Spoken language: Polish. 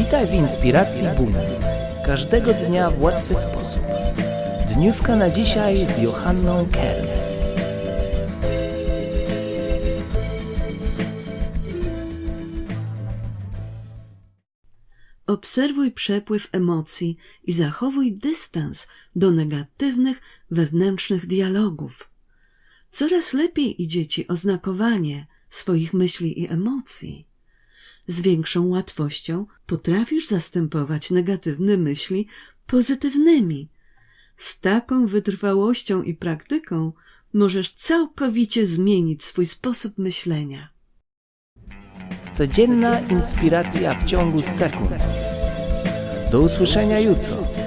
Witaj w inspiracji Buna. Każdego dnia w łatwy sposób. Dniówka na dzisiaj z Johanną Kern. Obserwuj przepływ emocji i zachowuj dystans do negatywnych wewnętrznych dialogów. Coraz lepiej idzie ci oznakowanie swoich myśli i emocji. Z większą łatwością potrafisz zastępować negatywne myśli pozytywnymi. Z taką wytrwałością i praktyką możesz całkowicie zmienić swój sposób myślenia. Codzienna inspiracja w ciągu sekund. Do usłyszenia jutro.